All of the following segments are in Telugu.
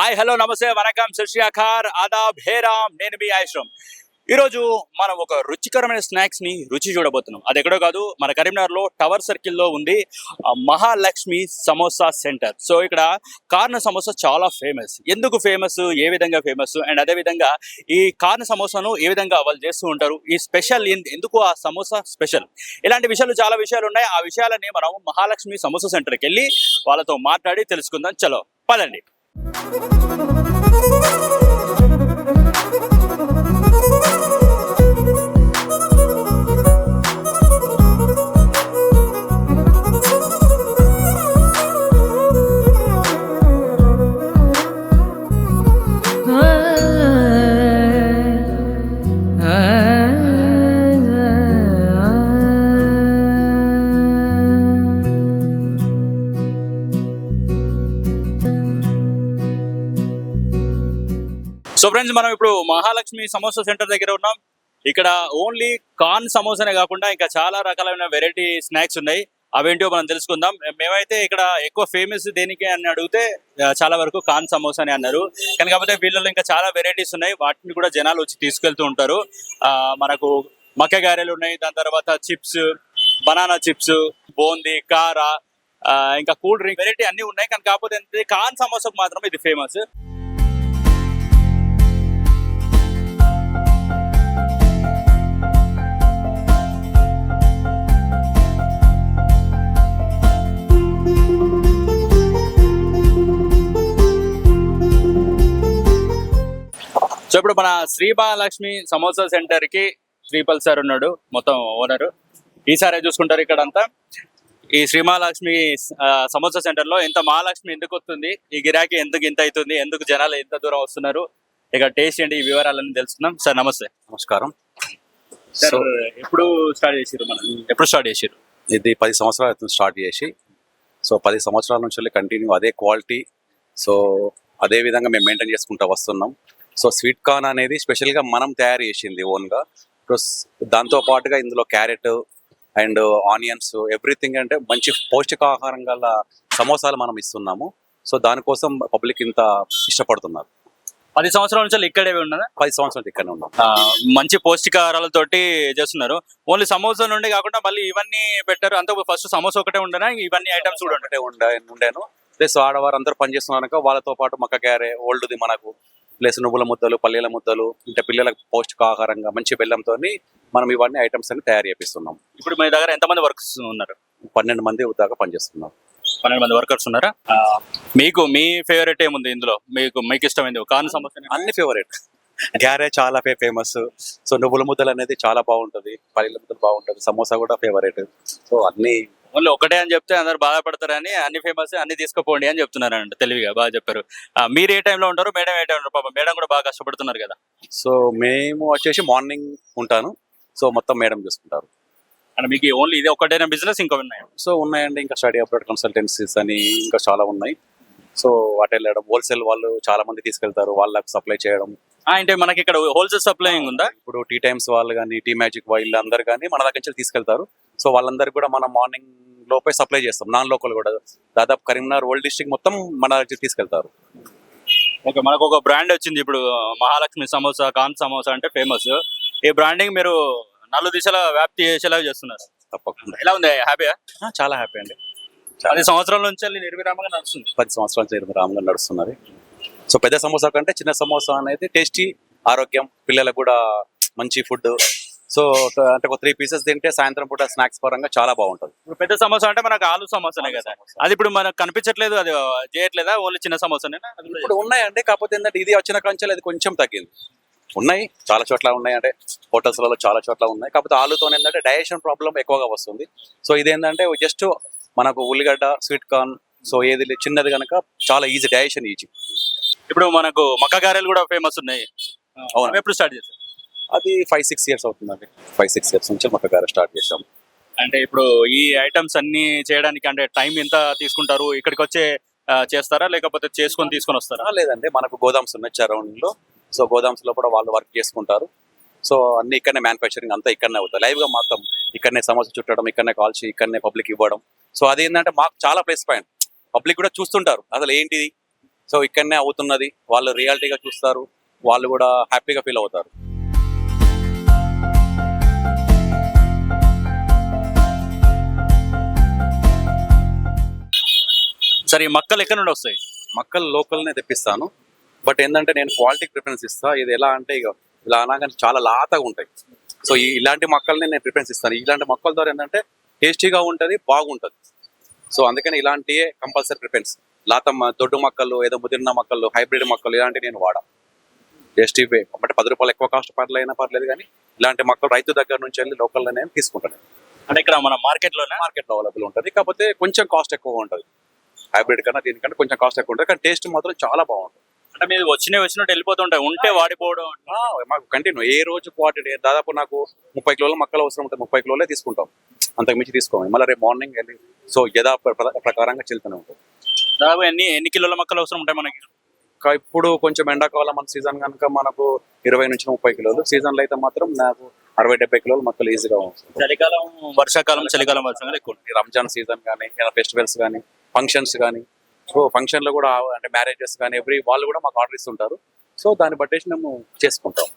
హాయ్ హలో నమస్తే వనకం శశియాఖార్ ఆదాబ్ హేరామ్ నేను మీ ఆశ్రమ్ ఈరోజు మనం ఒక రుచికరమైన స్నాక్స్ని రుచి చూడబోతున్నాం. అది ఎక్కడో కాదు మన కరీంనగర్లో టవర్ సర్కిల్లో ఉంది మహాలక్ష్మి సమోసా సెంటర్. సో ఇక్కడ కార్న సమోసా చాలా ఫేమస్. ఎందుకు ఫేమస్? ఏ విధంగా ఫేమస్? అండ్ అదే విధంగా ఈ కార్న సమోసాను ఏ విధంగా వాళ్ళు చేస్తూ ఉంటారు? ఈ స్పెషల్ ఎందుకు ఆ సమోసా స్పెషల్? ఇలాంటి విషయాలు చాలా విషయాలు ఉన్నాయి. ఆ విషయాలని మనం మహాలక్ష్మి సమోసా సెంటర్కి వెళ్ళి వాళ్ళతో మాట్లాడి తెలుసుకుందాం. చలో పదండి. Thank you. ఫ్రెండ్స్ మనం ఇప్పుడు మహాలక్ష్మి సమోసా సెంటర్ దగ్గర ఉన్నాం. ఇక్కడ ఓన్లీ కార్న్ సమోసానే కాకుండా ఇంకా చాలా రకాలైన వెరైటీ స్నాక్స్ ఉన్నాయి. అవేంటో మనం తెలుసుకుందాం. మేమైతే ఇక్కడ ఎక్కువ ఫేమస్ దేనికి అని అడిగితే చాలా వరకు కార్న్ సమోసా అని అన్నారు. కానీ కాకపోతే వీళ్ళలో ఇంకా చాలా వెరైటీస్ ఉన్నాయి. వాటిని కూడా జనాలు వచ్చి తీసుకెళ్తూ ఉంటారు. ఆ, మనకు మక్క గారెలు ఉన్నాయి. దాని తర్వాత చిప్స్ బనానా చిప్స్ బోంది కారా ఆ, ఇంకా కూల్ డ్రింక్ వెరైటీ అన్ని ఉన్నాయి. కానీ కాకపోతే ఏంటంటే కార్న్ సమోసాకు మాత్రం ఇది ఫేమస్. ఇప్పుడు మన శ్రీ మహాలక్ష్మి సమోసా సెంటర్కి శ్రీపల్ సార్ ఉన్నాడు మొత్తం ఓనర్ ఈసారి చూసుకుంటారు ఇక్కడ అంతా ఈ శ్రీ మహాలక్ష్మి సమోసా సెంటర్లో ఇంత మహాలక్ష్మి ఎందుకు వస్తుంది? ఈ గిరాకీ ఎందుకు ఇంత అవుతుంది? ఎందుకు జనాలు ఎంత దూరం వస్తున్నారు? ఇక టేస్ట్ ఏంటి? ఈ వివరాలన్నీ తెలుసుకుందాం. సార్ నమస్తే. నమస్కారం. సార్ ఎప్పుడు స్టార్ట్ చేసిరు మనం? ఎప్పుడు స్టార్ట్ చేసిరు ఇది పది సంవత్సరాల క్రితం స్టార్ట్ చేసి సో పది సంవత్సరాల నుంచి కంటిన్యూ అదే క్వాలిటీ సో అదే విధంగా మేము మెయింటైన్ చేసుకుంటూ వస్తున్నాం. సో స్వీట్ కార్న్ అనేది స్పెషల్గా మనం తయారు చేసింది ఓన్గా ప్లస్ దాంతో పాటుగా ఇందులో క్యారెట్ అండ్ ఆనియన్స్ ఎవ్రీథింగ్ అంటే మంచి పౌష్టికాహారం గల సమోసాలు మనం ఇస్తున్నాము. సో దానికోసం పబ్లిక్ ఇంత ఇష్టపడుతున్నారు. పది సంవత్సరాల నుంచి ఇక్కడే ఉన్నదా? పది సంవత్సరాలు ఇక్కడనే ఉన్నాం. మంచి పౌష్టికాహారాలతోటి చేస్తున్నారు. ఓన్లీ సమోసా నుండి కాకుండా మళ్ళీ ఇవన్నీ పెట్టారు. అంత ఫస్ట్ సమోసా ఒకటే ఉండనా? ఇవన్నీ ఐటమ్స్ కూడా ఉండే ఉండేను. ప్లస్ ఆడవారు అందరూ పనిచేస్తున్నారు వాళ్ళతో పాటు మక్క గ్యారె ఓల్డ్ది మనకు ప్లస్ నువ్వుల ముద్దలు పల్లీల ముద్దలు ఇంకా పిల్లలకు పౌష్టికాహారంగా మంచి బెల్లంతో మనం ఇవన్నీ ఐటమ్స్ అన్ని తయారు చేపిస్తున్నాం. ఇప్పుడు మీ దగ్గర ఎంతమంది వర్కర్స్ ఉన్నారు? పన్నెండు మంది దాకా పనిచేస్తున్నాం పన్నెండు మంది వర్కర్స్ ఉన్నారా? మీకు మీ ఫేవరెట్ ఏముంది ఇందులో? మీకు మీకు ఇష్టమైంది కాన్ సమోసా అన్ని ఫేవరెట్ గ్యారె చాలా ఫేమస్ సో నువ్వుల ముద్దలు అనేది చాలా బాగుంటది పల్లీల ముద్దలు బాగుంటది సమోసా కూడా ఫేవరెట్ సో అన్ని ఓన్లీ ఒకటే అని చెప్తే అందరు బాధపడతారని అన్ని ఫేమస్ అన్ని తీసుకుపోండి అని చెప్తున్నారంట తెలివిగా బాగా చెప్పారు. మీరు ఏ టైంలో ఉంటారు? మేడం ఏ టైంలో పాపం మేడం కూడా బాగా కష్టపడుతున్నారు కదా. సో మేము వచ్చేసి మార్నింగ్ ఉంటాను. సో మొత్తం మేడం చూసుకుంటారు. అంటే మీకు ఓన్లీ ఇది ఒకటేనా బిజినెస్ ఇంకా ఉన్నాయి? సో ఉన్నాయండి. ఇంకా స్టడీ అప్రోడ్ కన్సల్టెన్సీస్ అని ఇంకా చాలా ఉన్నాయి. సో వాటి వెళ్ళడం హోల్సేల్ వాళ్ళు చాలా మంది తీసుకెళ్తారు. వాళ్ళకి సప్లై చేయడం. అంటే మనకి ఇక్కడ హోల్సేల్ సప్లైయింగ్ ఉందా? ఇప్పుడు టీ టైమ్స్ వాళ్ళు కానీ టీ మ్యాజిక్ వాళ్ళు అందరు కానీ మన దగ్గర నుంచి తీసుకెళ్తారు. సో వాళ్ళందరికీ కూడా మనం మార్నింగ్ లోపే సప్లై చేస్తాం. నాన్ లోకల్ కూడా. దాదాపు కరీంనగర్ ఓల్డ్ డిస్ట్రిక్ట్ మొత్తం మన దగ్గర తీసుకెళ్తారు. ఓకే మనకు ఒక బ్రాండ్ వచ్చింది ఇప్పుడు మహాలక్ష్మి సమోసా కాన్ సమోసా అంటే ఫేమస్ ఈ బ్రాండింగ్ మీరు నలు దిశల వ్యాప్తి చేసేలా చేస్తున్నారు. తప్పకుండా. ఎలా ఉంది? హ్యాపీయా చాలా హ్యాపీ అండి. పది సంవత్సరాల నుంచి నిర్విరామంగా నడుస్తుంది. పది సంవత్సరాల నుంచి రామ్గా నడుస్తున్నది. సో పెద్ద సమోసా కంటే చిన్న సమోసా అనేది టేస్టీ ఆరోగ్యం పిల్లలకు కూడా మంచి ఫుడ్ సో అంటే ఒక త్రీ పీసెస్ తింటే సాయంత్రం పూట స్నాక్స్ పరంగా చాలా బాగుంటుంది. ఇప్పుడు పెద్ద సమోసా అంటే మనకు ఆలు సమోసానే కదా. అది ఇప్పుడు మనకు కనిపించట్లేదు అది చేయట్లేదా? ఓన్లీ చిన్న కూడా ఇప్పుడు ఉన్నాయండి కాకపోతే ఏంటంటే ఇది వచ్చిన కంచెలు అది కొంచెం తగ్గింది. ఉన్నాయి చాలా చోట్ల ఉన్నాయి అంటే హోటల్స్లలో చాలా చోట్ల ఉన్నాయి. కాకపోతే ఆలుతో ఏంటంటే డైజెషన్ ప్రాబ్లం ఎక్కువగా వస్తుంది. సో ఇదేంటంటే జస్ట్ మనకు ఉల్లిగడ్డ స్వీట్ కార్న్ సో ఏది చిన్నది కనుక చాలా ఈజీ డైజెషన్ ఈజీ ఇప్పుడు మనకు మక్క గారెలు కూడా ఫేమస్ ఉన్నాయి. అవును. అవి ఎప్పుడు స్టార్ట్ చేశారు అది ఫైవ్ సిక్స్ ఇయర్స్ అవుతుందండి. ఫైవ్ సిక్స్ ఇయర్స్ నుంచి మక్క గారె స్టార్ట్ చేసాం అంటే ఇప్పుడు ఈ ఐటమ్స్ అన్ని చేయడానికి అంటే టైం ఎంత తీసుకుంటారు? ఇక్కడికి వచ్చే చేస్తారా? లేకపోతే చేసుకొని తీసుకొని వస్తారా? లేదండి. మనకు గోదామ్స్ ఉన్నాయి సరౌండింగ్లో సో గోదామ్స్లో కూడా వాళ్ళు వర్క్ చేసుకుంటారు. సో అన్ని ఇక్కడనే మ్యానుఫ్యాక్చరింగ్ అంతా ఇక్కడనే అవుతాయి లైవ్గా మొత్తం ఇక్కడనే సమస్య చుట్టడం ఇక్కడనే కాల్చి ఇక్కడనే పబ్లిక్ ఇవ్వడం. సో అది ఏంటంటే మాకు చాలా ప్లస్ పాయింట్ పబ్లిక్ కూడా చూస్తుంటారు. అసలు ఏంటిది? సో ఇక్కడనే అవుతున్నది. వాళ్ళు రియాలిటీగా చూస్తారు. వాళ్ళు కూడా హ్యాపీగా ఫీల్ అవుతారు. సరే ఈ మక్కలు ఎక్కడ నుండి వస్తాయి? మక్కలు లోకల్నే తెప్పిస్తాను. బట్ ఏంటంటే నేను క్వాలిటీకి ప్రిఫరెన్స్ ఇస్తా. ఇది ఎలా అంటే ఇక ఇలా అనగానే చాలా లాతగా ఉంటాయి. సో ఈ ఇలాంటి మొక్కల్ని నేను ప్రిఫరెన్స్ ఇస్తాను. ఇలాంటి మొక్కల ద్వారా ఏంటంటే టేస్టీగా ఉంటుంది బాగుంటుంది. సో అందుకని ఇలాంటివే కంపల్సరీ ప్రిఫరెన్స్. లాత మ- దొడ్డు మొక్కలు ఏదో ముదిరిన మొక్కలు హైబ్రిడ్ మొక్కలు ఇలాంటివి నేను వాడా. టేస్టీ అంటే పది రూపాయలు ఎక్కువ కాస్ట్ పర్లేదైనా పర్లేదు కానీ ఇలాంటి మొక్కలు రైతు దగ్గర నుంచి వెళ్ళి లోకల్లో నేను తీసుకుంటాను. అంటే ఇక్కడ మన మార్కెట్లోనే? మార్కెట్లో అవైలబుల్ ఉంటుంది. కాకపోతే కొంచెం కాస్ట్ ఎక్కువ ఉంటుంది. హైబ్రిడ్ కన్నా దీనికంటే కొంచెం కాస్ట్ ఎక్కువ ఉంటుంది. కానీ టేస్ట్ మాత్రం చాలా బాగుంటుంది. అంటే మీరు వచ్చినవి వచ్చినట్టు వెళ్ళిపోతుంటాయి. ఉంటే వాడిపోవడం మాకు కంటిన్యూ ఏ రోజు క్వాంటిటీ దాదాపు నాకు ముప్పై కిలోల మొక్కలు అవసరం ఉంటుంది. ముప్పై కిలోలే తీసుకుంటాం. అంతకు మించి తీసుకోము. మళ్ళీ రేపు మార్నింగ్ వెళ్ళి సో యథా ప్ర- ప్రకారంగా చెల్తూనే ఉంటాం. దాదాపు ఎన్ని ఎన్ని కిలోల మొక్కలు అవసరం ఉంటాయి మనకి? ఇప్పుడు కొంచెం ఎండాకాలం మన సీజన్ కనుక మనకు ఇరవై నుంచి ముప్పై కిలోలు. సీజన్లో అయితే మాత్రం నాకు అరవై డెబ్బై కిలోలు మొక్కలు ఈజీగా చలికాలం వర్షాకాలం చలికాలం వర్షాకాలం ఎక్కువ రంజాన్ సీజన్ కానీ ఫెస్టివల్స్ కానీ ఫంక్షన్స్ కానీ సో ఫంక్షన్లో కూడా అంటే మ్యారేజెస్ కానీ ఎవ్రీ వాళ్ళు కూడా మాకు ఆర్డర్ ఇస్తుంటారు. సో దాన్ని బట్టేసి మేము చేసుకుంటాం.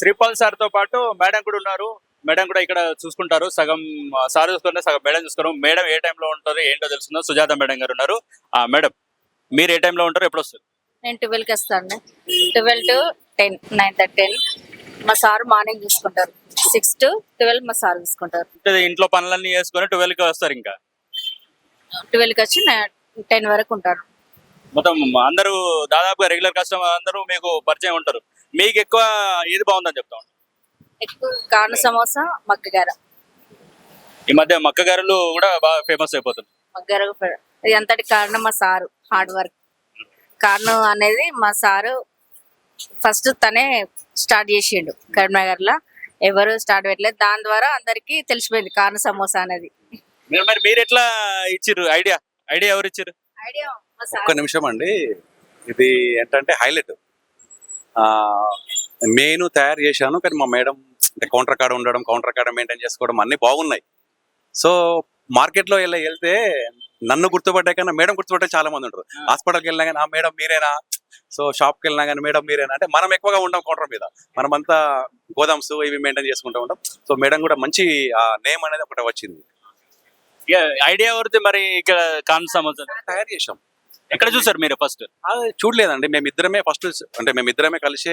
శ్రీపాల్ సార్తో పాటు మేడం కూడా ఉన్నారు. మేడం కూడా ఇక్కడ చూసుకుంటారు. సగం సార్ చూసుకుంటే సగం మేడం చూసుకున్నారు మేడం ఏ టైంలో ఉంటారు ఏంటో తెలుస్తుందో సుజాత మేడం గారు ఉన్నారు. ఆ మేడం మీరు ఏ టైంలో ఉంటారు ఎప్పుడు వస్తారు? నేను ట్వెల్వ్కి వస్తాను twelve to ten nine thirty ten మా సార్ మార్నింగ్ చూసుకుంటారు. సిక్స్ టు ట్వెల్వ్ మా సార్ చూసుకుంటారు. ఇంట్లో పనులన్నీ చేసుకొని ట్వెల్వ్కి వస్తారు ఇంకా? ట్వెల్వ్కి వచ్చి టెన్ వరకు ఉంటారు. మొత్తం అందరూ దాదాపుగా రెగ్యులర్ కస్టమర్ అందరూ మీకు పరిచయం ఉంటారు. మీకు ఎక్కువ ఏది బాగుందని చెప్తాం ఎక్కువ కారణ సమోసా మగ్గగార ఈ మధ్య మక్క గారులు కూడా బాగా ఫేమస్ అయిపోతుంది అంతటి కారణం మా సారు హార్డ్ వర్క్ కారణం అనేది మా సారు ఫస్ట్ తనే స్టార్ట్ చేసిండు కరీంనగర్లో. ఎవరు స్టార్ట్ పెట్టలేదు. దాని ద్వారా అందరికీ తెలిసిపోయింది కారణ సమోసా అనేది. మీరు మరి ఎట్లా ఇచ్చిర్రు? ఐడియా? ఐడియా ఎవరు ఇచ్చారు ఐడియా మా సార్. ఒక్క నిమిషం అండి. ఇది ఏంటంటే హైలైట్. నేను తయారు చేశాను కానీ మా మేడం అంటే కౌంటర్ కార్డ్ ఉండడం కౌంటర్ కార్డ్ మెయింటైన్ చేసుకోవడం అన్ని బాగున్నాయి. సో మార్కెట్లో వెళ్ళి వెళ్తే నన్ను గుర్తుపట్టే కన్నా మేడం గుర్తుపట్టే చాలా మంది ఉంటారు. హాస్పిటల్కి వెళ్ళినా కానీ ఆ మేడం మీరేనా? సో షాప్కి వెళ్ళినా కానీ మేడం మీరేనా? అంటే మనం ఎక్కువగా ఉంటాం కౌంటర్ మీద. మనమంతా గోదామ్స్ ఇవి మెయింటైన్ చేసుకుంటూ ఉంటాం. సో మేడం కూడా మంచి నేమ్ అనేది ఒకటి వచ్చింది. ఐడియా ఎవరిది మరి ఇక్కడ కాన్ సంబంధం తయారు చేశాం. ఎక్కడ చూసారు మీరు ఫస్ట్ చూడలేదండి. మేమిద్దరమే ఫస్ట్ అంటే మేమిద్దరమే కలిసి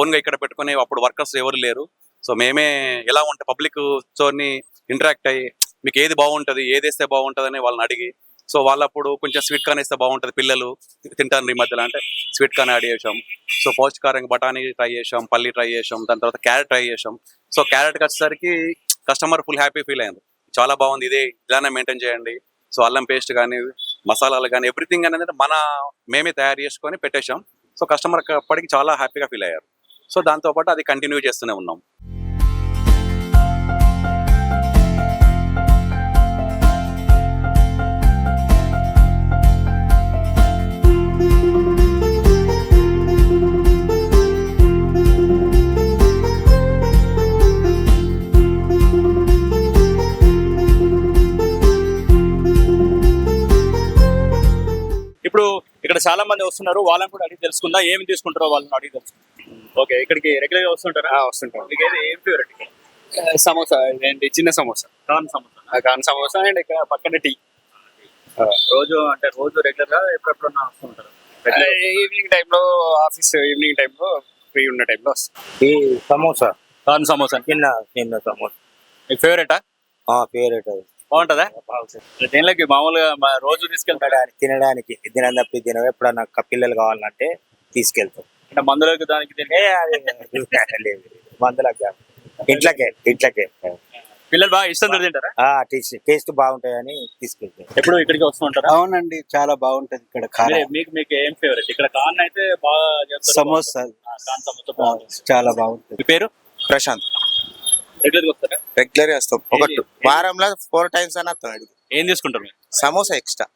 ఓన్గా ఇక్కడ పెట్టుకుని అప్పుడు వర్కర్స్ ఎవరు లేరు. సో మేమే ఎలా ఉంటే పబ్లిక్ తోని ఇంటరాక్ట్ అయ్యి మీకు ఏది బాగుంటుంది ఏది వేస్తే బాగుంటుంది అని వాళ్ళని అడిగి సో వాళ్ళప్పుడు కొంచెం స్వీట్ కార్న్ వేస్తే బాగుంటుంది పిల్లలు తింటారు ఈ మధ్యలో. అంటే స్వీట్ కార్న్ యాడ్ చేసాం సో పౌష్టికారంగా బఠానీ ట్రై చేసాం పల్లి ట్రై చేసాం దాని తర్వాత క్యారెట్ ట్రై చేసాం సో క్యారెట్కి వచ్చేసరికి కస్టమర్ ఫుల్ హ్యాపీ ఫీల్ అయింది. చాలా బాగుంది ఇదే ఇలానే మెయింటైన్ చేయండి. సో అల్లం పేస్ట్ కానీ మసాలాలు కానీ ఎవ్రీథింగ్ అనేది మన మేమే తయారు చేసుకొని పెట్టేశాం. సో కస్టమర్ అప్పటికి చాలా హ్యాపీగా ఫీల్ అయ్యారు. సో దాంతో పాటు అది కంటిన్యూ చేస్తూనే ఉన్నాం. ఇక్కడ చాలా మంది వస్తున్నారు. వాళ్ళని కూడా అడిగి తెలుసుకుందా. ఏమి తీసుకుంటారో వాళ్ళని అడిగి తెలుసుకుందాం. ఓకే ఇక్కడికి రెగ్యులర్గా వస్తుంటారా? వస్తుంటాం. మీకు ఏది ఏం ఫేవరెట్ సమోసా ఏంటి? చిన్న samosa. Corn samosa. Corn samosa and ఇక్కడ పక్కన టీ. రోజు అంటే రోజు రెగ్యులర్గా ఎప్పుడెప్పుడన్నా వస్తుంటారు ఈవినింగ్ టైంలో ఆఫీస్ ఈవినింగ్ టైంలో ఫ్రీ ఉన్న టైంలో వస్తాం. ఈ సమోసా? కాన్ సమోసా. చిన్న చిన్న సమోసా. మీకు ఫేవరెటా ఆ? ఫేవరెట్ అది. బాగుంటదా? దేనిలోకి మామూలుగా మా రోజు తీసుకెళ్తారా తినడానికి తినడానికి దినం తప్పి దినం ఎప్పుడన్నా పిల్లలు కావాలంటే తీసుకెళ్తాం. అంటే మందులోకి దానికి లేదు మందులకు. ఇంట్లోకే ఇంట్లోకే. పిల్లలు బాగా ఇష్టంతో తింటారా? ఆ టేస్ట్ టేస్ట్ బాగుంటాయని తీసుకెళ్తాం. ఎప్పుడు ఇక్కడికి వస్తుంటారా అవునండి చాలా బాగుంటది ఇక్కడ మీకు మీకు ఏం ఫేవరెట్ ఇక్కడ కాన్ అయితే బాగా చేస్తారు. సమోసా. ఆ, కాన్ సమోసా ఆ, బాగుంటుంది. చాలా బాగుంటది. పేరు? ప్రశాంత్. రెగ్యులర్ వస్తారా? రెగ్యులర్ వస్తాం. ఒక వారంలో ఫోర్ టైమ్స్ అని వస్తాం. ఏం తీసుకుంటారు మీరు? సమోసా ఎక్స్ట్రా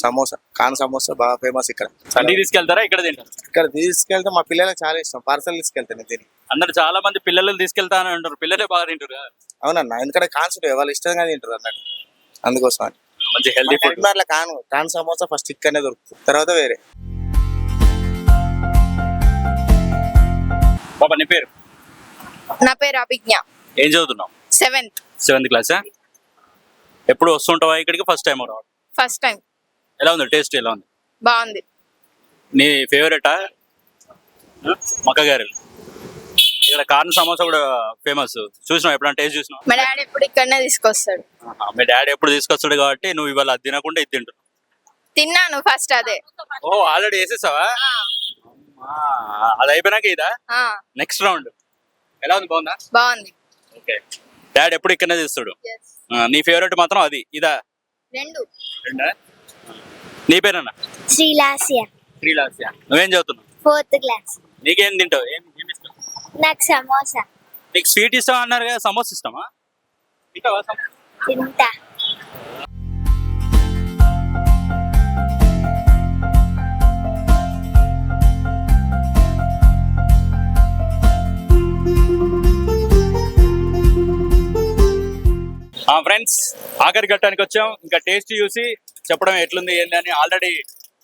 సమోసా కాన్ సమోసా బాగా ఫేమస్ ఇక్కడ. ఇంటికి తీసుకెళ్తారా? ఇక్కడ తింటారు? ఇక్కడ తీసుకెళ్తే మా పిల్లలకు చాలా ఇష్టం. పార్సల్ తీసుకెళ్తాను తిని. అందరు చాలా మంది పిల్లలు తీసుకెళ్తా అని అంటారు. పిల్లలే బాగా తింటారు. అవునన్నా ఎందుకంటే కాన్సెప్ట్ వాళ్ళు ఇష్టంగా తింటారు అన్నట్టు. అందుకోసం అని. మంచి హెల్దీ ఫుడ్ కరీంనగర్లో కాన్ కాన్ సమోసా ఫస్ట్ ఇక్కడనే దొరుకుతుంది. తర్వాత వేరే. పాప నీ పేరు? నా పేరు అభిజ్ఞ. ఏం చదువుతున్నావు? సెవెంత్. సెవెంత్ క్లాసా ఎప్పుడు వస్తుంటావా ఇక్కడికి? ఫస్ట్ టైం రావడం. ఫస్ట్ టైం ఎలా ఉంది? టేస్ట్ ఎలా ఉంది? బాగుంది. నీ ఫేవరెటా మక్క గారెలు. ఇక్కడ కార్న్ సమోసా కూడా ఫేమస్ చూసినావు? ఎప్పుడైనా టేస్ట్ చూసినావు? మా డాడీ ఎప్పుడు ఇక్కడనే తీసుకొస్తాడు. మీ డాడీ ఎప్పుడు తీసుకొస్తాడు కాబట్టి నువ్వు ఇవాళ అది తినకుండా ఇది తింటున్నావు. తిన్నాను ఫస్ట్ అదే. ఓ ఆల్రెడీ వేసేసావా? అమ్మా, అది అయిపోయినాక ఇదా? ఆ, నెక్స్ట్ రౌండ్ ఎలా ఉంది? బాగుందా? బాగుంది. ఓకే డాడీ ఎప్పుడు ఇక్కడనే తీస్తాడు నీ ఫేవరెట్ మాత్రం అది. ఇదా? రెండు. రెండా? నీ పేరన్నా? శ్రీలాస్య. శ్రీలాస్య. నువ్వేం చదువుతున్నావు? ఫోర్త్ క్లాస్ నీకేం తింటావు? ఏం ఏం ఇష్టం? నాకు సమోసా. నీకు స్వీట్ ఇష్టం అన్నారు కదా సమోసా ఇష్టమా? తింటావా సమోసా? తింటా. ఫ్రెండ్స్ ఆఖరి ఘట్టానికి వచ్చాం. ఇంకా టేస్ట్ చూసి చెప్పడం ఎట్లుంది ఏంది అని ఆల్రెడీ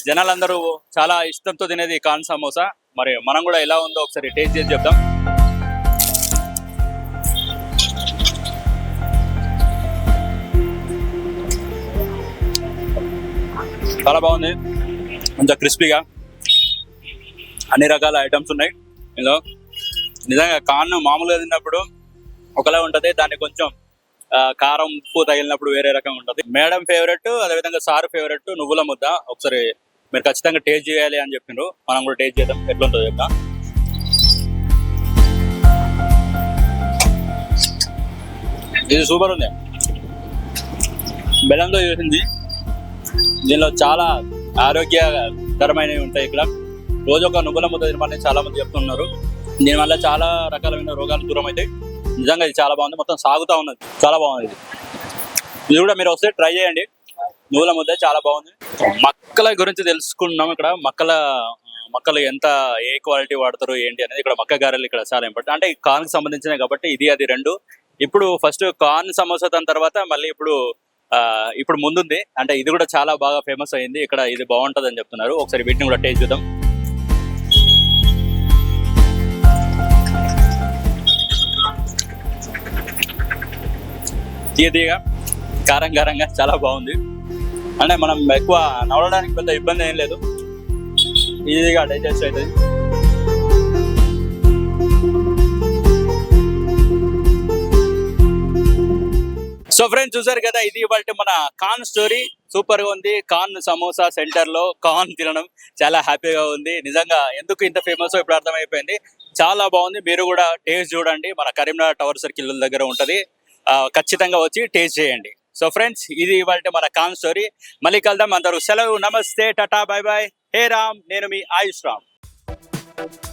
జనాలందరూ చాలా ఇష్టంతో తినేది కాన్ సమోసా. మరి మనం కూడా ఎలా ఉందో ఒకసారి టేస్ట్ చేసి చెప్దాం. చాలా బాగుంది. కొంచెం క్రిస్పీగా. అన్ని రకాల ఐటమ్స్ ఉన్నాయి. ఇందులో. నిజంగా కాన్ మామూలుగా తిన్నప్పుడు ఒకలా ఉంటది దాన్ని కొంచెం కారం ఉప్పు తగిలినప్పుడు వేరే రకంగా ఉంటుంది. మేడం ఫేవరెట్ అదేవిధంగా సార్ ఫేవరెట్ నువ్వుల ముద్ద. ఒకసారి మీరు ఖచ్చితంగా టేస్ట్ చేయాలి అని చెప్పిండ్రు మనం కూడా టేస్ట్ చేద్దాం. ఎట్లుంటుందో చెప్తాం. ఇది సూపర్ ఉంది. బెల్లంతో చేసింది. దీనిలో చాలా ఆరోగ్యకరమైనవి ఉంటాయి ఇక్కడ. రోజు ఒక నువ్వుల ముద్ద తినమని చాలా మంది చెప్తున్నారు. దీనివల్ల చాలా రకాలైన రోగాలు దూరం అవుతాయి నిజంగా ఇది చాలా బాగుంది. మొత్తం సాగుతూ ఉన్నది. చాలా బాగుంది ఇది. ఇది కూడా మీరు వస్తే ట్రై చేయండి. నువ్వుల ముద్ద చాలా బాగుంది. మక్కల గురించి తెలుసుకున్నాం ఇక్కడ. మక్కల మొక్కలు ఎంత ఏ క్వాలిటీ వాడతారు ఏంటి అనేది ఇక్కడ మక్క గారెలు ఇక్కడ చాలా ఇంపార్టెంట్ అంటే కార్న్కి సంబంధించినవి కాబట్టి ఇది అది రెండు. ఇప్పుడు ఫస్ట్ కార్న్ సమోసా దాని తర్వాత మళ్ళీ ఇప్పుడు ఆ, ఇప్పుడు ముందుంది. అంటే ఇది కూడా చాలా బాగా ఫేమస్ అయింది. ఇక్కడ ఇది బాగుంటది అని చెప్తున్నారు. ఒకసారి వీటిని కూడా టేస్ట్ చూద్దాం. తీయ తీయగా కారం కారంగా చాలా బాగుంది. అంటే మనం ఎక్కువ నవలడానికి పెద్ద ఇబ్బంది ఏం లేదు. ఈజీగా డైజెస్ట్ అవుతుంది. సో ఫ్రెండ్స్ చూసారు కదా ఇది ఇవాళ మన కాన్ స్టోరీ. సూపర్గా ఉంది. కాన్ సమోసా సెంటర్లో కాన్ తినడం చాలా హ్యాపీగా ఉంది. నిజంగా ఎందుకు ఇంత ఫేమస్ ఇప్పుడు అర్థమైపోయింది. చాలా బాగుంది. మీరు కూడా టేస్ట్ చూడండి. మన కరీంనగర్ టవర్ సర్కిల్ దగ్గర ఉంటది. ఖచ్చితంగా వచ్చి టేస్ట్ చేయండి. సో ఫ్రెండ్స్ ఇది ఇవాళ మన కాన్ స్టోరీ మళ్ళీ కలుద్దాం. అందరూ సెలవు. నమస్తే. Tata. Bye bye hey Ram. నేను మీ ఆయుష్ రామ్.